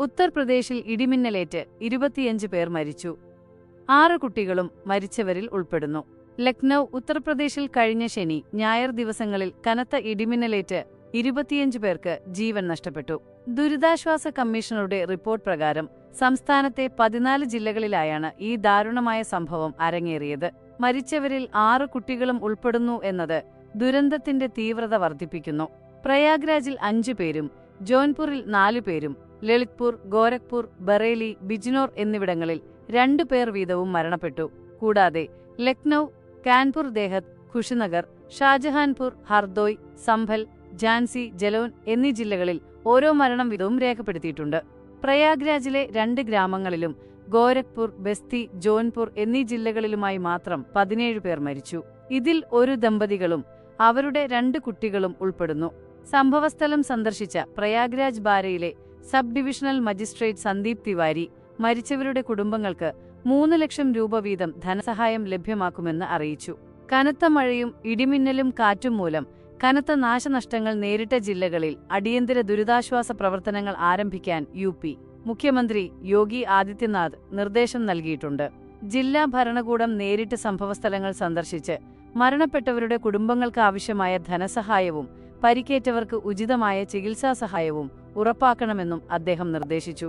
ഉത്തർപ്രദേശിൽ ഇടിമിന്നലേറ്റ് ഇരുപത്തിയഞ്ച് പേർ മരിച്ചു. ആറ് കുട്ടികളും മരിച്ചവരിൽ ഉൾപ്പെടുന്നു. ലക്നൗ ഉത്തർപ്രദേശിൽ കഴിഞ്ഞ ശനി ഞായർ ദിവസങ്ങളിൽ കനത്ത ഇടിമിന്നലേറ്റ് ഇരുപത്തിയഞ്ച് പേർക്ക് ജീവൻ നഷ്ടപ്പെട്ടു. ദുരിതാശ്വാസ കമ്മീഷണറുടെ റിപ്പോർട്ട് പ്രകാരം സംസ്ഥാനത്തെ പതിനാല് ജില്ലകളിലായാണ് ഈ ദാരുണമായ സംഭവം അരങ്ങേറിയത്. മരിച്ചവരിൽ ആറ് കുട്ടികളും ഉൾപ്പെടുന്നു എന്നത് ദുരന്തത്തിന്റെ തീവ്രത വർദ്ധിപ്പിക്കുന്നു. പ്രയാഗ്രാജിൽ അഞ്ചു പേരും ജോൻപൂരിൽ നാലു പേരും ലളിത്പൂർ ഗോരഖ്പൂർ ബറേലി ബിജ്നോർ എന്നിവിടങ്ങളിൽ രണ്ടു പേർ വീതവും മരണപ്പെട്ടു. കൂടാതെ ലക്നൗ കാൻപൂർ ദേഹത്ത് ഖുഷിനഗർ ഷാജഹാൻപൂർ ഹർദോയ് സംഭൽ ഝാൻസി ജലോൻ എന്നീ ജില്ലകളിൽ ഓരോ മരണം വീതവും രേഖപ്പെടുത്തിയിട്ടുണ്ട്. പ്രയാഗ്രാജിലെ രണ്ട് ഗ്രാമങ്ങളിലും ഗോരഖ്പൂർ ബസ്തി ജോൻപൂർ എന്നീ ജില്ലകളിലുമായി മാത്രം പതിനേഴ് പേർ മരിച്ചു. ഇതിൽ ഒരു ദമ്പതികളും അവരുടെ രണ്ട് കുട്ടികളും ഉൾപ്പെടുന്നു. സംഭവസ്ഥലം സന്ദർശിച്ച Prayagraj ബാരയിലെ sub divisional magistrate Sandeep Tiwari മരിച്ചവരുടെ കുടുംബങ്ങൾക്ക് മൂന്ന് ലക്ഷം രൂപ വീതം ധനസഹായം ലഭ്യമാക്കുമെന്ന് അറിയിച്ചു. കനത്ത മഴയും ഇടിമിന്നലും കാറ്റും മൂലം കനത്ത നാശനഷ്ടങ്ങൾ നേരിട്ട ജില്ലകളിൽ അടിയന്തര ദുരിതാശ്വാസ പ്രവർത്തനങ്ങൾ ആരംഭിക്കാൻ യു പി മുഖ്യമന്ത്രി യോഗി ആദിത്യനാഥ് നിർദ്ദേശം നൽകിയിട്ടുണ്ട്. ജില്ലാ ഭരണകൂടം നേരിട്ട് സംഭവസ്ഥലങ്ങൾ സന്ദർശിച്ച് മരണപ്പെട്ടവരുടെ കുടുംബങ്ങൾക്ക് ആവശ്യമായ ധനസഹായവും പരിക്കേറ്റവർക്ക് ഉചിതമായ ചികിത്സാ സഹായവും ഉറപ്പാക്കണമെന്നും അദ്ദേഹം നിർദ്ദേശിച്ചു